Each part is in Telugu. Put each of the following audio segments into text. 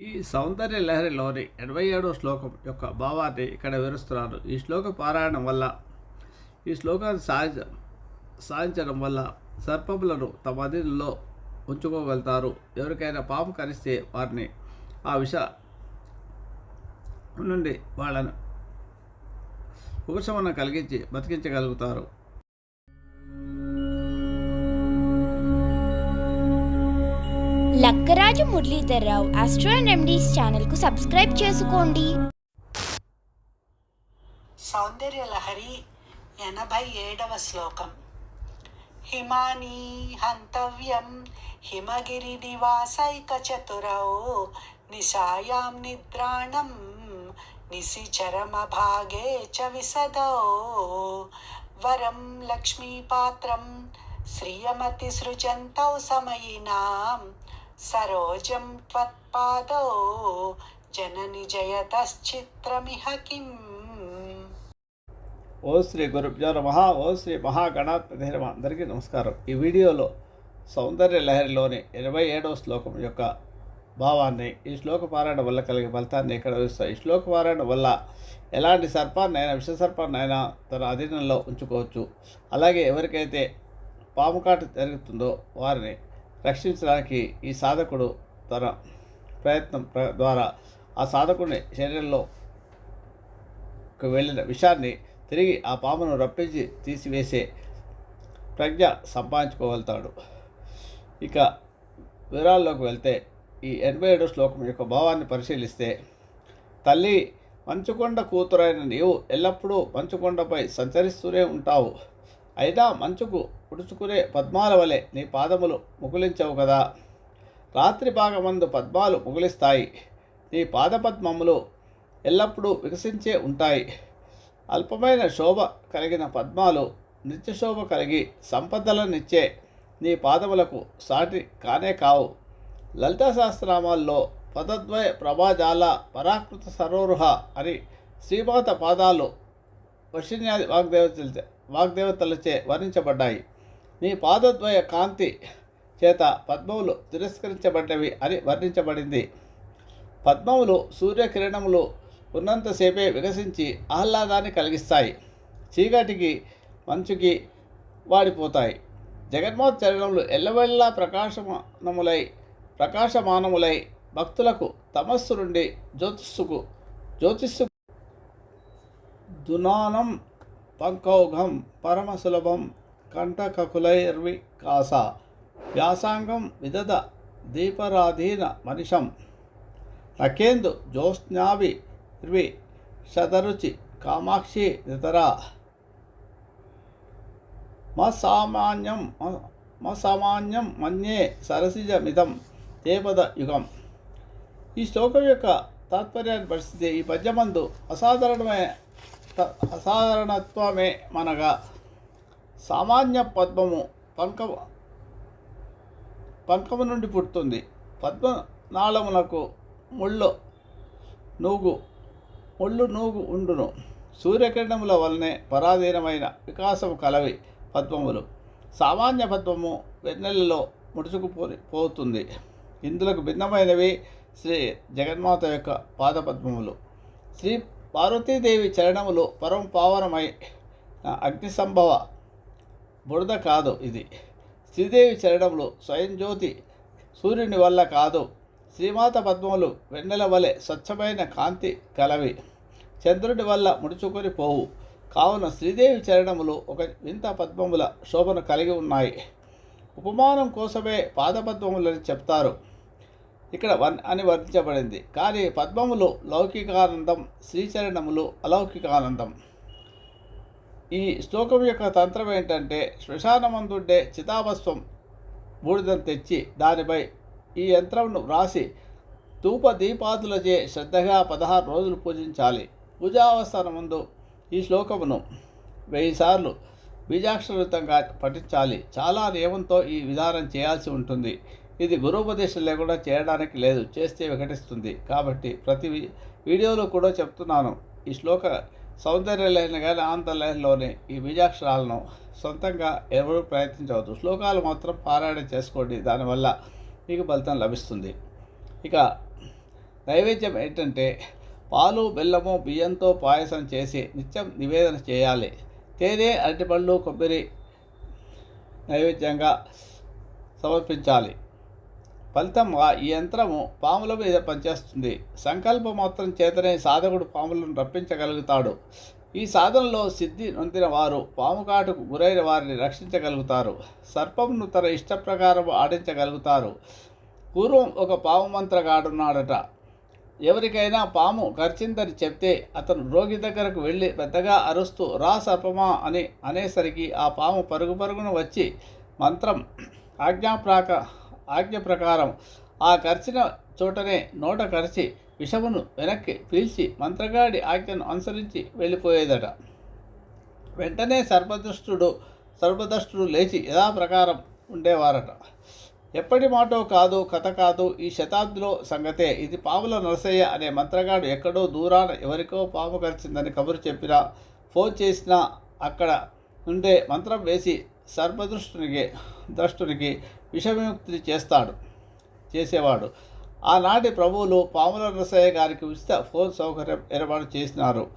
ఈ సౌందర్య లహరిలోని ఎనభై ఏడో శ్లోకం యొక్క భావాన్ని ఇక్కడ వివరిస్తున్నారు ఈ శ్లోక పారాయణం వల్ల ఈ శ్లోకాన్ని సాధించ సాధించడం వల్ల సర్పములను తమ అధీనంలో ఉంచుకోగలుగుతారు. ఎవరికైనా పాపం కరిస్తే వారిని ఆ విష నుండి వాళ్ళను ఉపశమనం కలిగించి బతికించగలుగుతారు. Lakkaraju Muralidhar Rao astro and remedies ఛానల్కు సబ్స్క్రైబ్ చేసుకోండి. సౌందర్య లహరి ఎనభై ఏడవ శ్లోకం. హిమాని హంతవ్యం హిమగిరి నివాసైక చతురౌ నిశాయాం నిద్రాణం నిశిచరమ భాగే చ విసదౌ. వరం లక్ష్మీపాత్రం శ్రియమతి సృజంతౌ సమయినాం సరోజం త్వత్పాదో జనని జయతశ్చిత్రమిహ కిం? ఓ శ్రీ గురుభ్యో నమ ఓ శ్రీ మహాగణాధిపతి నమ అందరికీ నమస్కారం. ఈ వీడియోలో సౌందర్య లహరిలోని ఇరవై ఏడవ శ్లోకం యొక్క భావాన్ని ఈ శ్లోక పారాయణ వల్ల కలిగే ఫలితాన్ని ఇక్కడ వస్తాయి ఈ శ్లోక పారాయణ వల్ల ఎలాంటి సర్పాన్నైనా విష సర్పాన్నైనా తన అధీనంలో ఉంచుకోవచ్చు. అలాగే ఎవరికైతే పాము కాటు జరుగుతుందో వారిని రక్షించడానికి ఈ సాధకుడు తన ప్రయత్నం ద్వారా ఆ సాధకుని శరీరంలో వెళ్ళిన విషాన్ని తిరిగి ఆ పామును రప్పించి తీసివేసే ప్రజ్ఞ సంపాదించుకోగలుగుతాడు. ఇక వివరాల్లోకి వెళ్తే ఈ ఎనభై ఏడు శ్లోకం యొక్క భావాన్ని పరిశీలిస్తే తల్లి మంచుకొండ కూతురైన నీవు ఎల్లప్పుడూ మంచుకొండపై సంచరిస్తూనే ఉంటావు. అయినా మంచుకు ఉడుచుకునే పద్మాల వలె నీ పాదములు ముగులించవు కదా. రాత్రి భాగమందు పద్మాలు ముగులిస్తాయి. నీ పాదపద్మములు ఎల్లప్పుడూ వికసించే ఉంటాయి. అల్పమైన శోభ కలిగిన పద్మాలు నిత్యశోభ కలిగి సంపదలనిచ్చే నీ పాదములకు సాటి కానే కావు. లలితా సహస్రనామాల్లో పదద్వయ ప్రభాజాల పరాకృత సరోరుహ అని శ్రీమాత పాదాలు వశిన్యాది వాగ్దేవతలు వాగ్దేవతలచే వర్ణించబడ్డాయి. నీ పాదద్వయ కాంతి చేత పద్మములు తిరస్కరించబడ్డవి అని వర్ణించబడింది. పద్మములు సూర్యకిరణములు ఉన్నంతసేపే వికసించి ఆహ్లాదాన్ని కలిగిస్తాయి. చీకటికి మంచుకి వాడిపోతాయి. జగన్మోత్ చరణములు ఎల్లవెల్లా ప్రకాశమానములై ప్రకాశమానములై భక్తులకు తమస్సు నుండి జ్యోతిస్సుకు జ్యోతిస్సు దునానం పంకౌఘం పరమ సులభం కాస. వ్యాసాంగం విదద దీపరాధీన మనిషం. నకేందు జ్యోత్స్నావి ఇర్వి శతరుచి కామాక్షి నితరా. మసామాన్యం మసామాన్యం మన్యే సరసిజమిదం దేపద యుగం. ఈ శ్లోకం యొక్క తాత్పర్యాన్ని పరిస్థితి ఈ పద్యమందు అసాధారణమే అసాధారణత్వమే మనగా సామాన్య పద్మము పంక పంకము నుండి పుడుతుంది. పద్మనాళమునకు ముళ్ళు నూగు ముళ్ళు నూగు ఉండును. సూర్యకిరణముల వలనే పరాధీనమైన వికాసము కలవి పద్మములు. సామాన్య పద్మము వెన్నెలలో ముడుచుకుపోని పోతుంది. ఇందులకు భిన్నమైనవి శ్రీ జగన్మాత యొక్క పాదపద్మములు. శ్రీ పార్వతీదేవి చరణములు పరం పావనమై అగ్ని సంభవ బురద కాదు ఇది. శ్రీదేవి చరణములు స్వయం జ్యోతి సూర్యుని వల్ల కాదు. శ్రీమాత పద్మములు వెన్నెల వలె స్వచ్ఛమైన కాంతి కలవి. చంద్రుడి వల్ల ముడుచుకొని పోవు. కావున శ్రీదేవి చరణములు ఒక వింత పద్మముల శోభను కలిగి ఉన్నాయి. ఉపమానం కోసమే పాదపద్మములని చెప్తారు. ఇక్కడ వన్ అని వర్తించబడింది కానీ పద్మములు లౌకికానందం శ్రీచరణములు అలౌకికానందం. ఈ శ్లోకం యొక్క తంత్రం ఏంటంటే శ్మశానమందుండే చితాభస్వం బూడిదం తెచ్చి దానిపై ఈ యంత్రంను వ్రాసి ధూప దీపాదులచే శ్రద్ధగా పదహారు రోజులు పూజించాలి. పూజావస్థానం ముందు ఈ శ్లోకమును వెయ్యి సార్లు బీజాక్షరయుతంగా పఠించాలి. చాలా నియమంతో ఈ విధానం చేయాల్సి ఉంటుంది. ఇది గురుపదేశం లేకుండా చేయడానికి లేదు చేస్తే వికటిస్తుంది కాబట్టి ప్రతి వీడియోలో కూడా చెప్తున్నాను. ఈ శ్లోక సౌందర్య లహరిని కానీ ఆంత లైన్లోని ఈ బీజాక్షరాలను సొంతంగా ఎవరు ప్రయత్నించవద్దు. శ్లోకాలు మాత్రం పారాయణ చేసుకోండి. దానివల్ల మీకు ఫలితం లభిస్తుంది. ఇక నైవేద్యం ఏంటంటే పాలు బెల్లము బియ్యంతో పాయసం చేసి నిత్యం నివేదన చేయాలి. తేనె అరటిపళ్ళు కొబ్బరి నైవేద్యంగా సమర్పించాలి. ఫలితంగా ఈ యంత్రము పాముల మీద పనిచేస్తుంది. సంకల్ప మాత్రం చేతనే సాధకుడు పాములను రప్పించగలుగుతాడు. ఈ సాధనలో సిద్ధి నొందిన వారు పాము కాటుకు గురైన వారిని రక్షించగలుగుతారు. సర్పంను తన ఇష్టప్రకారం ఆడించగలుగుతారు. పూర్వం ఒక పాము మంత్రగాడున్నాడట. ఎవరికైనా పాము గర్చిందని చెప్తే అతను రోగి దగ్గరకు వెళ్ళి పెద్దగా అరుస్తూ రా సర్పమా అని అనేసరికి ఆ పాము పరుగు పరుగున వచ్చి మంత్రం ఆజ్ఞాప్రాక ఆజ్ఞ ప్రకారం ఆ కరిచిన చోటనే నోట కరిచి విషమును వెనక్కి పీల్చి మంత్రగాడి ఆజ్ఞను అనుసరించి వెళ్ళిపోయేదట. వెంటనే సర్పదృష్టుడు సర్పదృష్టుడు లేచి యథాప్రకారం ఉండేవారట. ఎప్పటి మాటో కాదు కథ కాదు ఈ శతాబ్దిలో సంగతే. ఇది పాముల నరసయ్య అనే మంత్రగాడు ఎక్కడో దూరాన ఎవరికో పాము కరిచిందని కబురు చెప్పినా ఫోన్ చేసినా అక్కడ ఉండే మంత్రం వేసి సర్పదృష్టునికి ద్రష్టునికి విషవిముక్తి చేస్తాడు చేసేవాడు. ఆనాటి ప్రభువులు పాముల నరసయ్య గారికి ఉచిత ఫోన్ సౌకర్యం ఏర్పాటు చేసినారు.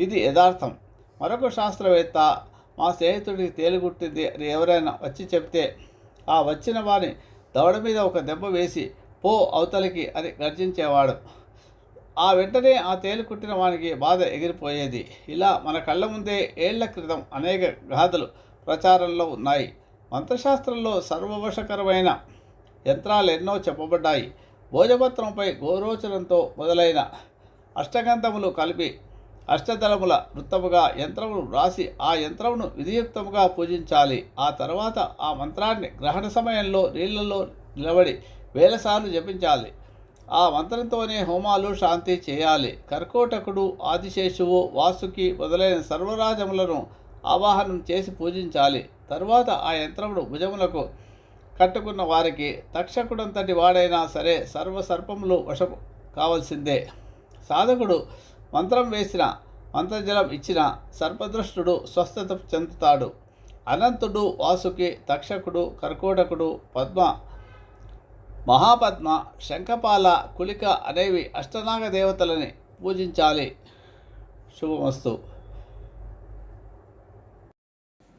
ఇది యథార్థం. మరొక శాస్త్రవేత్త మా స్నేహితుడికి తేలిగుట్టింది అని ఎవరైనా వచ్చి చెప్తే ఆ వచ్చిన వారిని దవడ మీద ఒక దెబ్బ వేసి పో అవతలికి అని గర్జించేవాడు. ఆ వెంటనే ఆ తేలు కుట్టిన వానికి బాధ ఎగిరిపోయేది. ఇలా మన కళ్ళ ముందే ఏళ్ళ క్రితం అనేక గాథలు ప్రచారంలో ఉన్నాయి. మంత్రశాస్త్రంలో సర్వవశకరమైన యంత్రాలు ఎన్నో చెప్పబడ్డాయి. భోజపత్రంపై గోరోచనంతో మొదలైన అష్టగంధములు కలిపి అష్టదళముల వృత్తముగా యంత్రమును రాసి ఆ యంత్రమును విధియుక్తముగా పూజించాలి. ఆ తర్వాత ఆ మంత్రాన్ని గ్రహణ సమయంలో నీళ్ళలో నిలబడి వేలసార్లు జపించాలి. ఆ మంత్రంతోనే హోమాలు శాంతి చేయాలి. కర్కోటకుడు ఆదిశేషువు వాసుకి మొదలైన సర్వరాజములను ఆవాహనం చేసి పూజించాలి. తరువాత ఆ యంత్రమును భుజములకు కట్టుకున్న వారికి తక్షకుడంతటి వాడైనా సరే సర్వ సర్పములు వశము సాధకుడు మంత్రం వేసిన మంత్రజలం ఇచ్చిన సర్పదృష్టుడు స్వస్థత చెందుతాడు. అనంతుడు వాసుకి తక్షకుడు కర్కోటకుడు పద్మ మహాపద్మ శంఖపాల కులిక అనేవి అష్టనాగ దేవతలని పూజించాలి. శుభమస్తు.